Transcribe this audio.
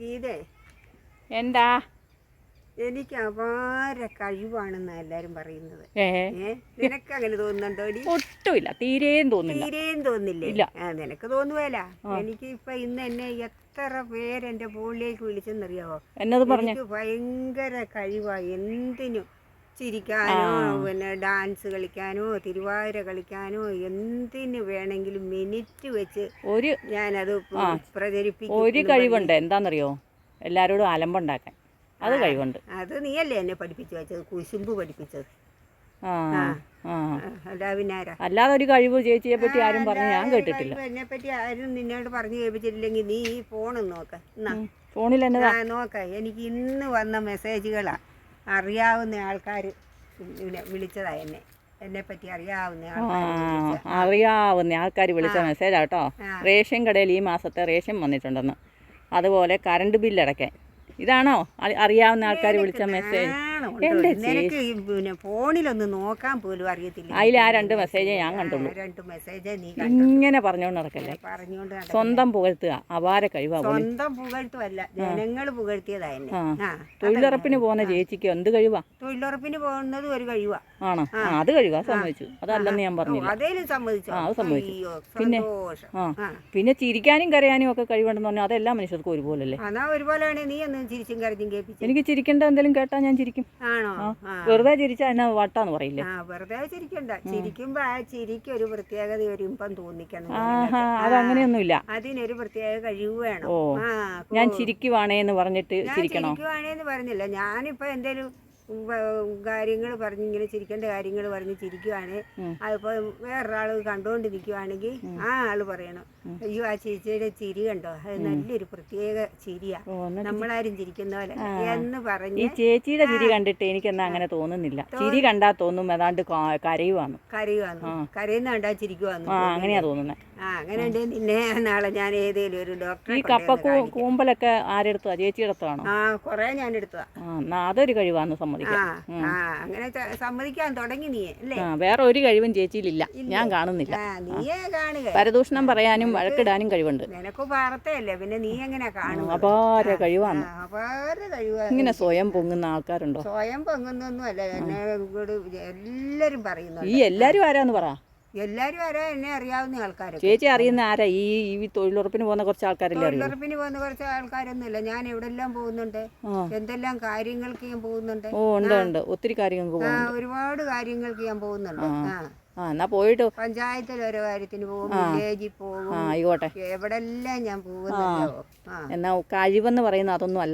ഗീതേ എന്താ? എനിക്ക് അപാര കഴിവാണെന്ന് എല്ലാരും പറയുന്നത്. നിനക്ക് അങ്ങനെ തോന്നുന്നുണ്ടോടി ഒട്ടുമില്ല. തീരെയും തോന്നില്ല തീരെയും തോന്നില്ലേ. ആ നിനക്ക് തോന്നുവല്ല എനിക്ക് ഇപ്പൊ ഇന്ന് എന്നെ എത്ര പേര് എന്റെ ഫോണിലേക്ക് വിളിച്ചെന്നറിയാവോ? എന്നത് പറഞ്ഞു? ഭയങ്കര കഴിവാ. എന്തിനും. ചിരിക്കാനോ പിന്നെ ഡാൻസ് കളിക്കാനോ തിരുവാതിര കളിക്കാനോ എന്തിന് വേണമെങ്കിലും മിനിറ്റ് വെച്ച് ഒരു ഞാനത് പ്രചരിപ്പിക്കും ഒരു കഴിവുണ്ട്. എന്താണെന്നറിയോ എല്ലാവരോടും അലമ്പുണ്ടാക്കാൻ. അത് കഴിവുണ്ട്. അത് നീയല്ലേ എന്നെ പഠിപ്പിച്ചു വെച്ചത്? കുശുമ്പ് പഠിപ്പിച്ചത്. അല്ലാതെ ഒരു കഴിവ് ചേച്ചിയെ പറ്റി ആരും പറഞ്ഞു ഞാൻ കേട്ടിട്ടില്ല. എന്നെ പറ്റി ആരും നിന്നോട് പറഞ്ഞു കേൾപ്പിച്ചിട്ടില്ലെങ്കിൽ നീ ഈ ഫോണ് നോക്ക. ഫോണിൽ നോക്ക. എനിക്ക് ഇന്ന് വന്ന മെസ്സേജുകളാ അറിയാവുന്ന ആൾക്കാർ വിളിച്ചതാ എന്നെ. എന്നെ പറ്റി അറിയാവുന്ന ആൾക്കാർ അറിയാവുന്ന ആൾക്കാർ വിളിച്ച മെസ്സേജാ കേട്ടോ. റേഷൻ കടയിൽ ഈ മാസത്തെ റേഷൻ വന്നിട്ടുണ്ടെന്ന്. അതുപോലെ കറണ്ട് ബില്ല് അടയ്ക്കാൻ. ഇതാണോ? അറിയാവുന്ന ആൾക്കാർ വിളിച്ച മെസ്സേജ് എന്റെ നിനക്ക് ഈ പിന്നെ ഫോണിലൊന്ന് നോക്കാൻ പോലും അറിയത്തില്ല. അതിൽ ആ രണ്ട് മെസ്സേജേ ഞാൻ കണ്ടുള്ളൂ. രണ്ട് മെസ്സേജേ നീ കണ്ടു? ഇങ്ങനെ പറഞ്ഞോണ്ട് നടക്കല്ലേ? പറഞ്ഞുകൊണ്ട് നട- സ്വന്തം പുകഴ്ത്തുക അപാര കഴിവാ സ്വന്തം പുകഴ്ത്തുമല്ല ജനങ്ങൾ പുകഴ്ത്തിയതാ എന്നെ. ആ. തൊഴിലുറപ്പിന് പോകുന്ന ചേച്ചിക്ക്? എന്ത് കഴിവാ? തൊഴിലുറപ്പിന് പോകുന്നത് ഒരു കഴിവാ. ആണോ? ആ. അത് കഴിവാ സമ്മതിച്ചു. അതല്ലെന്ന് ഞാൻ പറഞ്ഞില്ല. ആ, അത് സമ്മതിച്ചു. പിന്നെ? ആ പിന്നെ ചിരിക്കാനും കരയാനും ഒക്കെ കഴിവുണ്ടെന്ന് പറഞ്ഞാൽ അതെല്ലാ മനുഷ്യർക്കും ഒരുപോലല്ലേ? എനിക്ക് ചിരിക്കേണ്ട എന്തെങ്കിലും കേട്ടാ ഞാൻ ചിരിക്കും. വെറുതെ ചിരിച്ചാ എന്നാ വട്ടാന്ന് പറയില്ലേ? വെറുതെ ചിരിക്കണ്ട. ചിരിക്കുമ്പോ ആ ചിരിക്ക് ഒരു പ്രത്യേകത ഒരു ഇമ്പം തോന്നിക്കണം ആഹാ അതങ്ങനെയൊന്നുമില്ല അതിനൊരു പ്രത്യേക കഴിവ് വേണം. ഓ. ഞാൻ ചിരിക്കുവാണേന്ന് പറഞ്ഞിട്ട് ചിരിക്കണോ? ചിരിക്കുവാണേന്ന് പറഞ്ഞില്ല. ഞാനിപ്പോ എന്തേലും കാര്യങ്ങൾ പറഞ്ഞ് ഇങ്ങനെ ചിരിക്കേണ്ട കാര്യങ്ങൾ പറഞ്ഞ് ചിരിക്കുവാണ്. അതിപ്പോ വേറൊരാൾ കണ്ടോണ്ടിരിക്കുവാണെങ്കിൽ ആ ആൾ പറയണം അയ്യോ ആ ചേച്ചിയുടെ ചിരി കണ്ടോ? അത് നല്ലൊരു പ്രത്യേക ചിരിയാ. നമ്മളാരും ചിരിക്കുന്ന പോലെ എന്ന് ഈ പറഞ്ഞ് ചേച്ചിയുടെ ചിരി കണ്ടിട്ട് എനിക്കെന്നാ അങ്ങനെ തോന്നുന്നില്ല. ചിരി കണ്ടാ തോന്നും ഏതാണ്ട് കരയുവാന്ന്. കരയുവാന്ന്. കരയുന്ന കണ്ടാ ചിരിക്കുവാന്നു അങ്ങനെയാ തോന്നുന്നത് ആ അങ്ങനെ ഉണ്ട്. നിന്നെ നാളെ ഞാൻ ഏതെങ്കിലും ഒരു ഡോക്ടർ ഈ കപ്പ കൂമ്പലൊക്കെ ആരെടുത്തോ ചേച്ചിയുടെ അടുത്താണോ? ആ കൊറേ ഞാൻ എടുത്തതാ അതൊരു കഴിവാന്ന് ആ സമ്മതിക്കാം അങ്ങനെ സമ്മതിക്കാൻ തുടങ്ങി നീ അല്ലേ? വേറെ ഒരു കഴിവും ചേച്ചിയിലില്ല. ഞാൻ കാണുന്നില്ല. നീയേ കാണുക. പരദൂഷണം പറയാനും വഴക്കിടാനും കഴിവുണ്ട്. നിനക്ക് വാർത്തയല്ലേ? പിന്നെ നീ എങ്ങനെ കാണും അപാര കഴിവാണ്. അപാര കഴിവാണ് ഇങ്ങനെ സ്വയം പൊങ്ങുന്ന ആൾക്കാരുണ്ടോ? സ്വയം പൊങ്ങുന്നൊന്നും അല്ല എന്നെ എല്ലാരും പറയുന്നു ഈ എല്ലാരും ആരാന്ന് പറ. എല്ലാരും ആരാ എന്നെ അറിയാവുന്ന ആൾക്കാരൊക്കെ? ചേച്ചി അറിയുന്ന ആരാ? ഈ ഈ തൊഴിലുറപ്പിന് പോകുന്ന കുറച്ച് ആൾക്കാരല്ലേ അറിയൂ തൊഴിലുറപ്പിന് പോകുന്ന കുറച്ച് ആൾക്കാരൊന്നുമില്ല. ഞാൻ എവിടെല്ലാം പോകുന്നുണ്ട്? എന്തെല്ലാം കാര്യങ്ങൾക്ക് ഞാൻ പോകുന്നുണ്ട്? ഓ ഉണ്ട് ഉണ്ട്. ഒത്തിരി കാര്യങ്ങൾക്ക് ആ പോകും ഒരുപാട് കാര്യങ്ങൾക്ക് ഞാൻ പോകുന്നുണ്ട്. ആ. ആ. എന്നാ പോയിട്ട് പഞ്ചായത്തിൽ ഓരോ കാര്യത്തിന് പോകും വില്ലേജിൽ പോകും. ആ ആയിക്കോട്ടെ. എവിടെല്ലാം ഞാൻ പോകുന്നുണ്ടോ? ആ. എന്നാ കഴിവെന്ന് പറയുന്ന അതൊന്നും അല്ല.